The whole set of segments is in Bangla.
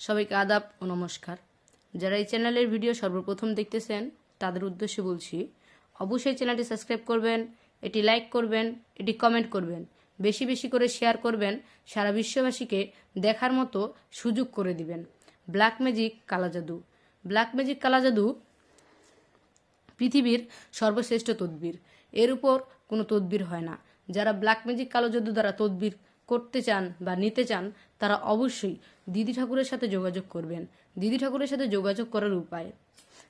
সবাইকে আদাব ও নমস্কার। যারা এই চ্যানেলের ভিডিও সর্বপ্রথম দেখতেছেন, তাদের উদ্দেশ্যে বলছি, অবশ্যই চ্যানেলটি সাবস্ক্রাইব করবেন, এটি লাইক করবেন, এটি কমেন্ট করবেন, বেশি বেশি করে শেয়ার করবেন, সারা বিশ্ববাসীকে দেখার মতো সুযোগ করে দিবেন। ব্ল্যাক ম্যাজিক কালাজাদু ব্ল্যাক ম্যাজিক কালাজাদু পৃথিবীর সর্বশ্রেষ্ঠ তদবির। এর উপর কোনো তদবির হয় না। যারা ব্ল্যাক ম্যাজিক কালো জাদু দ্বারা তদবির করতে চান বা নিতে চান, তারা অবশ্যই দিদি ঠাকুরের সাথে যোগাযোগ করবেন। দিদি ঠাকুরের সাথে যোগাযোগ করার উপায়।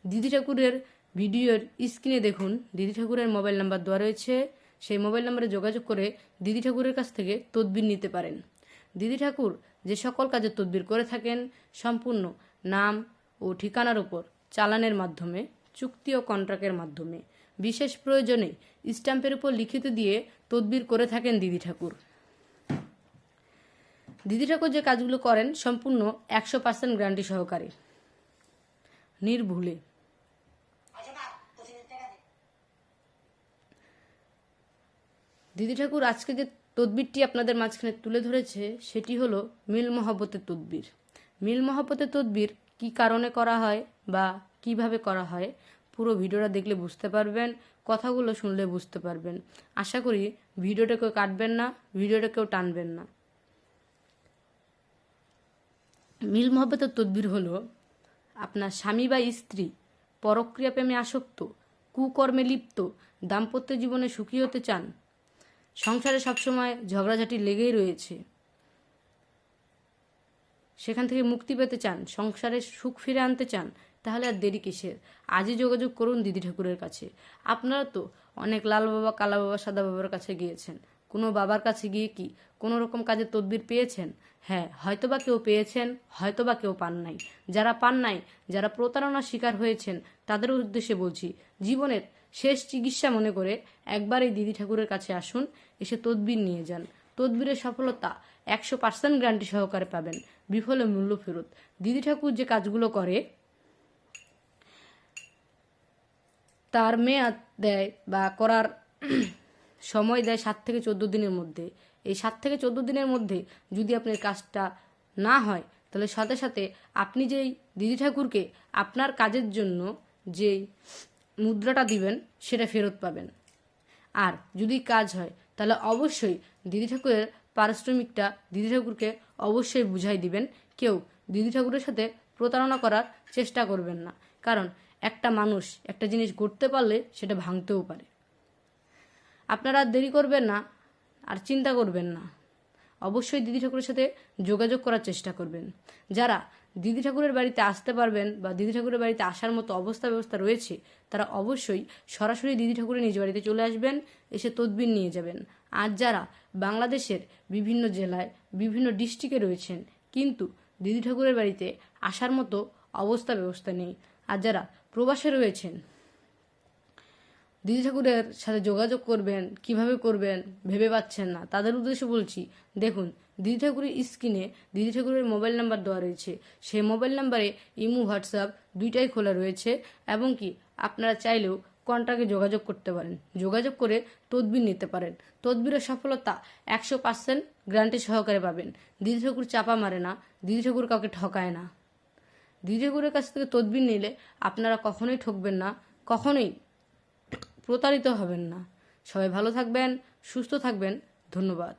দিদি ঠাকুরের ভিডিওর স্ক্রিনে দেখুন, দিদি ঠাকুরের মোবাইল নাম্বার দেওয়া রয়েছে। সেই মোবাইল নাম্বারে যোগাযোগ করে দিদি ঠাকুরের কাছ থেকে তদবির নিতে পারেন। দিদি ঠাকুর যে সকল কাজে তদবির করে থাকেন, সম্পূর্ণ নাম ও ঠিকানার উপর চালানের মাধ্যমে, চুক্তি ও কন্ট্রাক্টের মাধ্যমে। বিশেষ প্রয়োজনে স্ট্যাম্পের উপর লিখিত দিয়ে তদবির করে থাকেন দিদি ঠাকুর। দিদি ঠাকুর যে কাজগুলো করেন সম্পূর্ণ একশো পার্সেন্ট গ্যারান্টি সহকারে। নির্ভুলে। দিদি ঠাকুর আজকে যে তদবিরটি আপনাদের মাঝখানে তুলে ধরেছে, সেটি হলো মিল মহব্বতের তদবির। মিল মহব্বতের তদবির কি কারণে করা হয় বা কীভাবে করা হয়, পুরো ভিডিওটা দেখলে বুঝতে পারবেন, কথাগুলো শুনলে বুঝতে পারবেন। আশা করি ভিডিওটা কেউ কাটবেন না, ভিডিওটা কেউ টানবেন না। মিল মহব্বতের তদবির হলো, আপনার স্বামী বা স্ত্রী পরক্রিয়া প্রেমে আসক্ত, কুকর্মে লিপ্ত, দাম্পত্য জীবনে সুখী হতে চান, সংসারে সবসময় ঝগড়াঝাটি লেগেই রয়েছে। সেখান থেকে মুক্তি পেতে চান, সংসারে সুখ ফিরে আনতে চান, তাহলে আর দেরি কিসের? আজই যোগাযোগ করুন দিদি ঠাকুরের কাছে। আপনারা তো অনেক লাল বাবা, কালা বাবা, সাদা বাবার কাছে গিয়েছেন। কোনো বাবার কাছে গিয়ে কি কোনো রকম কাজে তদবির পেয়েছেন? হ্যাঁ হয়তোবা কেউ পেয়েছেন, হয়তোবা কেউ পান নাই। যারা পান নাই, যারা প্রতারণার শিকার হয়েছেন, তাদের উদ্দেশ্যে বলছি, জীবনের শেষ চিকিৎসা মনে করে একবার এই দিদি ঠাকুরের কাছে আসুন, এসে তদবির নিয়ে যান। তদবিরের সফলতা একশো পার্সেন্ট গ্যারান্টি সহকারে পাবেন। বিফলে মূল্য ফেরত। দিদি ঠাকুর যে কাজগুলো করে, তার মেয়াদ দেয় বা করার সময় দেয় সাত থেকে চোদ্দ দিনের মধ্যে। এই সাত থেকে চোদ্দ দিনের মধ্যে যদি আপনার কাজটা না হয়, তাহলে সাথে সাথে আপনি যেই দিদি ঠাকুরকে আপনার কাজের জন্য যেই মুদ্রাটা দিবেন, সেটা ফেরত পাবেন। আর যদি কাজ হয়, তাহলে অবশ্যই দিদি ঠাকুরের পারিশ্রমিকটা দিদি ঠাকুরকে অবশ্যই বুঝাই দিবেন। কেউ দিদি ঠাকুরের সাথে প্রতারণা করার চেষ্টা করবেন না। কারণ একটা মানুষ একটা জিনিস করতে পারলে সেটা ভাঙতেও পারে। আপনারা দেরি করবেন না আর চিন্তা করবেন না। অবশ্যই দিদি ঠাকুরের সাথে যোগাযোগ করার চেষ্টা করবেন। যারা দিদি ঠাকুরের বাড়িতে আসতে পারবেন বা দিদি ঠাকুরের বাড়িতে আসার মতো অবস্থা ব্যবস্থা রয়েছে, তারা অবশ্যই সরাসরি দিদি ঠাকুরের নিজ বাড়িতে চলে আসবেন, এসে তদবির নিয়ে যাবেন। আর যারা বাংলাদেশের বিভিন্ন জেলায়, বিভিন্ন ডিস্ট্রিক্টে রয়েছেন, কিন্তু দিদি ঠাকুরের বাড়িতে আসার মতো অবস্থা ব্যবস্থা নেই। আর যারা প্রবাসে রয়েছেন দিদি ঠাকুরের সাথে যোগাযোগ করবেন, কীভাবে করবেন ভেবে পাচ্ছেন না। তাদের উদ্দেশ্যে বলছি, দেখুন, দিদি ঠাকুরের স্ক্রিনে দিদি ঠাকুরের মোবাইল নাম্বার দেওয়া রয়েছে। সেই মোবাইল নাম্বারে ইমো, হোয়াটসঅ্যাপ দুইটাই খোলা রয়েছে এবং কি আপনারা চাইলেও কন্ট্রাক্টে যোগাযোগ করতে পারেন। যোগাযোগ করে তদবির নিতে পারেন। তদবিরের সফলতা একশো পার্সেন্ট গ্যারান্টি সহকারে পাবেন। দিদি ঠাকুর চাপা মারে না, দিদি ঠাকুর কাউকে ঠকায় না। দিদি ঠাকুরের কাছ থেকে তদবির নিলে আপনারা কখনোই ঠকবেন না, কখনোই প্রতারিত হবেন না। সবাই ভালো থাকবেন সুস্থ থাকবেন। ধন্যবাদ।